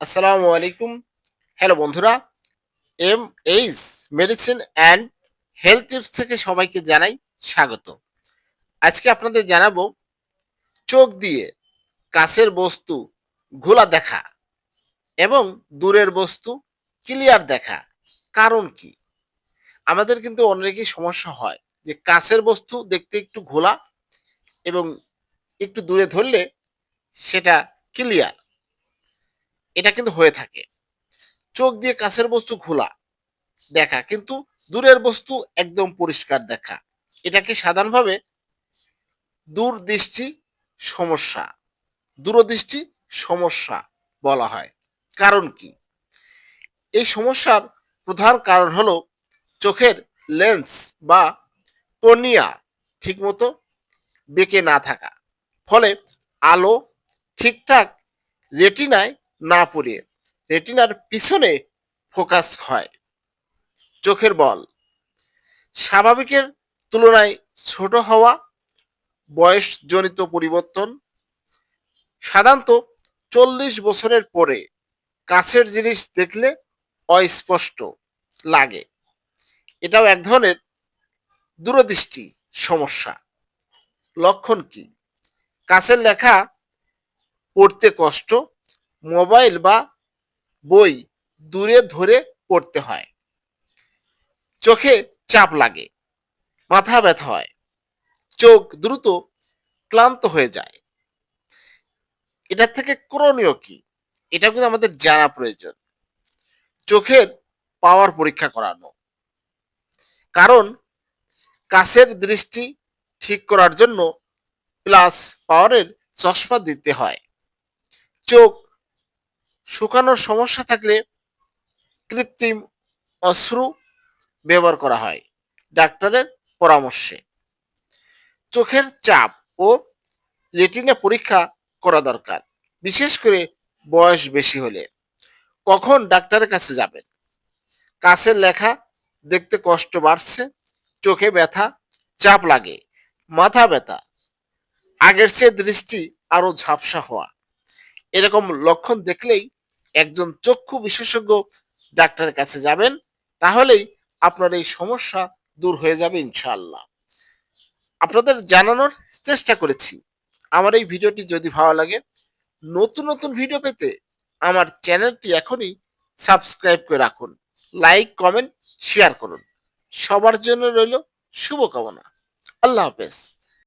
আসসালামু আলাইকুম। হ্যালো বন্ধুরা, M H medicine and health tips থেকে সবাইকে জানাই স্বাগত। আজকে আপনাদের জানাব, চোখ দিয়ে কাছের বস্তু ঘোলা দেখা এবং দূরের বস্তু ক্লিয়ার দেখা, কারণ কি? আমাদের কিন্তু অনেকই সমস্যা হয় যে কাছের বস্তু দেখতে একটু ঘোলা এবং একটু দূরে ধরলে সেটা ক্লিয়ার এটা কিন্তু হয়ে থাকে। চোখ দিয়ে কাছের বস্তু খোলা, দেখা, কিন্তু দূরের বস্তু একদম পরিষ্কার দেখা। এটাকে সাধারণভাবে দূরদৃষ্টি সমস্যা দূরদৃষ্টি সমস্যা বলা হয়। কারণ কি? এই সমস্যার প্রধান কারণ হলো চোখের লেন্স বা কর্নিয়া ঠিকমতো বেঁকে না থাকা। ফলে আলো ঠিকঠাক রেটিনায় না পড়ে, রেটিনার পিছনে ফোকাস হয়। চোখের বল। স্বাভাবিকের তুলনায় ছোট হওয়া, বয়সজনিত পরিবর্তন, সাধারণত চল্লিশ বছরের পরে কাছের জিনিস দেখলে অস্পষ্ট লাগে। এটাও এক ধরনের দূরদৃষ্টি সমস্যা। লক্ষণ কি? কাছের লেখা পড়তে কষ্ট মোবাইল বা বই দূরে ধরে পড়তে হয়। চোখে চাপ লাগে, মাথা ব্যথা হয়, চোখ দ্রুত ক্লান্ত হয়ে যায়। এটার থেকে করণীয় কি? এটা কিন্তু আমাদের জানা প্রয়োজন। চোখের পাওয়ার পরীক্ষা করানো। কারণ কাছের দৃষ্টি ঠিক করার জন্য প্লাস পাওয়ারের চশমা দিতে হয়। চোখ শুকানোর সমস্যা থাকলে কৃত্রিম অশ্রু ব্যবহার করা হয় ডাক্তারের পরামর্শে। চোখের চাপ ও রেটিনা পরীক্ষা করা দরকার, বিশেষ করে বয়স বেশি হলে। কখন ডাক্তারের কাছে যাবেন? কাছের লেখা দেখতে কষ্ট বাড়ছে, চোখে ব্যথা, চাপ লাগে, মাথা ব্যথা, আগের চেয়ে দৃষ্টি আরও ঝাপসা হওয়া। এরকম লক্ষণ দেখলেই একজন চক্ষু বিশেষজ্ঞ ডাক্তারের কাছে যাবেন, তাহলেই আপনার এই সমস্যা দূর হয়ে যাবে ইনশাআল্লাহ। আপনাদের জানানোর চেষ্টা করেছি। আমার এই ভিডিওটি যদি ভালো লাগে, নতুন নতুন ভিডিও পেতে আমার চ্যানেলটি এখনই সাবস্ক্রাইব করে রাখুন। লাইক, কমেন্ট, শেয়ার করুন। সবার জন্য রইল শুভকামনা। আল্লাহ হাফেজ।